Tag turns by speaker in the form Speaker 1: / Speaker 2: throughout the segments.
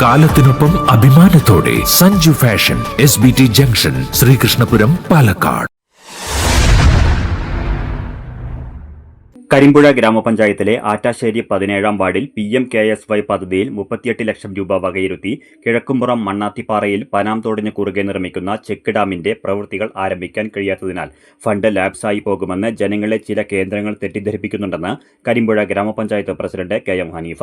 Speaker 1: കാലത്തിനൊപ്പം അഭിമാനത്തോടെ Sanju fashion S B T junction Sreekrishnapuram Palakkad.
Speaker 2: Karimpuzha ഗ്രാമപഞ്ചായത്തിലെ ആറ്റാശ്ശേരി പതിനേഴാം വാർഡിൽ P M K S Y പദ്ധതിയിൽ മുപ്പത്തിയെട്ട് ലക്ഷം രൂപ വകയിരുത്തി കിഴക്കുംപുറം മണ്ണാത്തിപ്പാറയിൽ പനാംതോടിന് കുറുകെ നിർമ്മിക്കുന്ന ചെക്ക് ഡാമിന്റെ പ്രവൃത്തികൾ ആരംഭിക്കാൻ കഴിയാത്തതിനാൽ ഫണ്ട് ലാപ്സായി പോകുമെന്ന് ജനങ്ങളെ ചില കേന്ദ്രങ്ങൾ തെറ്റിദ്ധരിപ്പിക്കുന്നുണ്ടെന്ന് കരിമ്പുഴ ഗ്രാമപഞ്ചായത്ത് president K M Haneefa.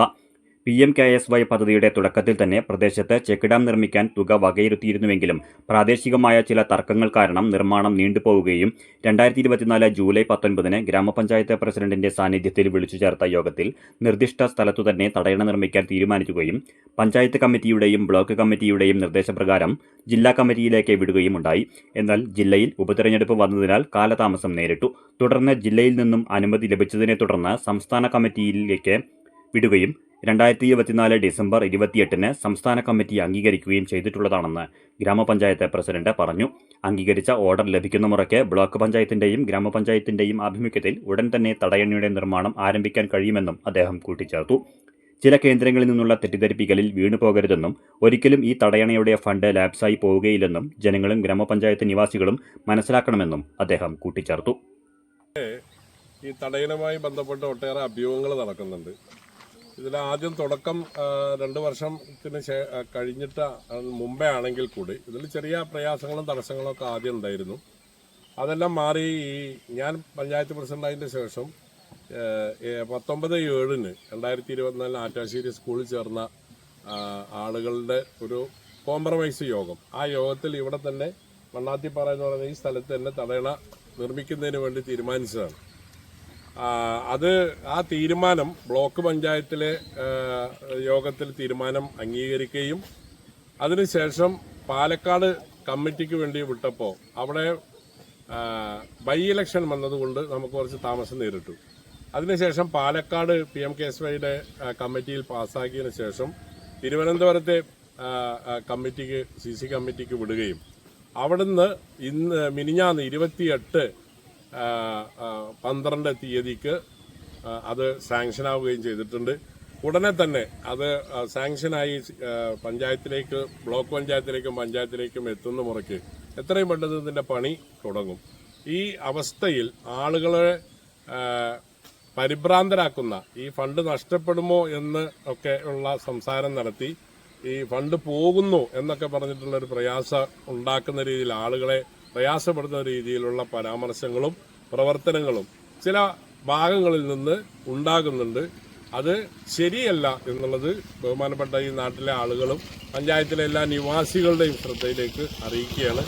Speaker 2: P M K S Y പദ്ധതിയുടെ തുടക്കത്തിൽ തന്നെ പ്രദേശത്ത് ചെക്ക് ഡാം നിർമ്മിക്കാൻ തുക വകയിരുത്തിയിരുന്നുവെങ്കിലും പ്രാദേശികമായ ചില തർക്കങ്ങൾ കാരണം നിർമ്മാണം നീണ്ടുപോവുകയും രണ്ടായിരത്തി ഇരുപത്തിനാല് ജൂലൈ പത്തൊൻപതിന് ഗ്രാമപഞ്ചായത്ത് പ്രസിഡന്റിന്റെ സാന്നിധ്യത്തിൽ വിളിച്ചു ചേർത്ത യോഗത്തിൽ നിർദ്ദിഷ്ട സ്ഥലത്തു തന്നെ തടയണ നിർമ്മിക്കാൻ തീരുമാനിക്കുകയും പഞ്ചായത്ത് കമ്മിറ്റിയുടെയും ബ്ലോക്ക് കമ്മിറ്റിയുടെയും നിർദ്ദേശപ്രകാരം ജില്ലാ കമ്മിറ്റിയിലേക്ക് വിടുകയും ഉണ്ടായി. എന്നാൽ ജില്ലയിൽ ഉപതെരഞ്ഞെടുപ്പ് വന്നതിനാൽ കാലതാമസം നേരിട്ടു. തുടർന്ന് ജില്ലയിൽ നിന്നും അനുമതി ലഭിച്ചതിനെ തുടർന്ന് സംസ്ഥാന കമ്മിറ്റിയിലേക്ക് വിടുകയും രണ്ടായിരത്തി ഇരുപത്തിനാല് ഡിസംബർ ഇരുപത്തിയെട്ടിന് സംസ്ഥാന കമ്മിറ്റി അംഗീകരിക്കുകയും ചെയ്തിട്ടുള്ളതാണെന്ന് ഗ്രാമപഞ്ചായത്ത് പ്രസിഡന്റ് പറഞ്ഞു. അംഗീകരിച്ച ഓർഡർ ലഭിക്കുന്ന മുറയ്ക്ക് ബ്ലോക്ക് പഞ്ചായത്തിന്റെയും ഗ്രാമപഞ്ചായത്തിന്റെയും ആഭിമുഖ്യത്തിൽ ഉടൻ തന്നെ തടയണയുടെ നിർമ്മാണം ആരംഭിക്കാൻ കഴിയുമെന്നും അദ്ദേഹം കൂട്ടിച്ചേർത്തു. ചില കേന്ദ്രങ്ങളിൽ നിന്നുള്ള തെറ്റിദ്ധരിപ്പിക്കലിൽ വീണു പോകരുതെന്നും ഒരിക്കലും ഈ തടയണയുടെ ഫണ്ട് ലാപ്സായി പോവുകയില്ലെന്നും ജനങ്ങളും ഗ്രാമപഞ്ചായത്ത് നിവാസികളും മനസ്സിലാക്കണമെന്നും അദ്ദേഹം കൂട്ടിച്ചേർത്തു.
Speaker 3: ഈ തടയണയുമായി ബന്ധപ്പെട്ട് ഒട്ടേറെ അഭ്യൂഹങ്ങൾ നടക്കുന്നുണ്ട്. ഇതിൽ ആദ്യം തുടക്കം രണ്ടു വർഷത്തിന് കഴിഞ്ഞിട്ട് മുമ്പേ ആണെങ്കിൽ കൂടി ഇതിൽ ചെറിയ പ്രയാസങ്ങളും തടസ്സങ്ങളും ഒക്കെ ആദ്യം ഉണ്ടായിരുന്നു. അതെല്ലാം മാറി ഈ ഞാൻ പഞ്ചായത്ത് പ്രസിഡന്റായതിന്റെ ശേഷം പത്തൊമ്പത് ഏഴിന് രണ്ടായിരത്തി ഇരുപത്തിനാലിന് ആറ്റാശ്ശേരി സ്കൂളിൽ ചേർന്ന ആളുകളുടെ ഒരു കോംപ്രമൈസ് യോഗം. ആ യോഗത്തിൽ ഇവിടെ തന്നെ മണ്ണാത്തിപ്പാറ എന്ന് പറയുന്ന ഈ സ്ഥലത്ത് തന്നെ തടയണ നിർമ്മിക്കുന്നതിന് വേണ്ടി തീരുമാനിച്ചതാണ്. അത് ആ തീരുമാനം ബ്ലോക്ക് പഞ്ചായത്തിലെ യോഗത്തിൽ തീരുമാനം അംഗീകരിക്കുകയും അതിനുശേഷം പാലക്കാട് കമ്മിറ്റിക്ക് വേണ്ടി വിട്ടപ്പോൾ അവിടെ ബൈ ഇലക്ഷൻ വന്നതുകൊണ്ട് നമുക്ക് കുറച്ച് താമസം നേരിട്ടു. അതിനുശേഷം Palakkad P M K S വൈയുടെ കമ്മിറ്റിയിൽ പാസ്സാക്കിയതിനു ശേഷം തിരുവനന്തപുരത്തെ കമ്മിറ്റിക്ക് സി സി കമ്മിറ്റിക്ക് വിടുകയും. അവിടുന്ന് ഇന്ന് മിനിഞ്ഞാന്ന് ഇരുപത്തിയെട്ട് പന്ത്രണ്ട് തീയതിക്ക് അത് സാങ്ഷൻ ആവുകയും ചെയ്തിട്ടുണ്ട്. ഉടനെ തന്നെ അത് സാങ്ഷനായി പഞ്ചായത്തിലേക്ക് ബ്ലോക്ക് പഞ്ചായത്തിലേക്കും പഞ്ചായത്തിലേക്കും എത്തുന്ന മുറയ്ക്ക് എത്രയും പെട്ടെന്ന് ഇതിന്റെ പണി തുടങ്ങും. ഈ അവസ്ഥയിൽ ആളുകളെ പരിഭ്രാന്തരാക്കുന്ന ഈ ഫണ്ട് നഷ്ടപ്പെടുമോ എന്ന് ഒക്കെ ഉള്ള സംസാരം നടത്തി ഈ ഫണ്ട് പോകുന്നു എന്നൊക്കെ പറഞ്ഞിട്ടുള്ള ഒരു പ്രയാസം ഉണ്ടാക്കുന്ന രീതിയിൽ ആളുകളെ പ്രയാസപ്പെടുത്തുന്ന രീതിയിലുള്ള പരാമർശങ്ങളും പ്രവർത്തനങ്ങളും ചില ഭാഗങ്ങളിൽ നിന്ന് ഉണ്ടാകുന്നുണ്ട്. അത് ശരിയല്ല എന്നുള്ളത് ബഹുമാനപ്പെട്ട ഈ നാട്ടിലെ ആളുകളും പഞ്ചായത്തിലെ എല്ലാ നിവാസികളുടെയും ശ്രദ്ധയിലേക്ക് അറിയിക്കുകയാണ്.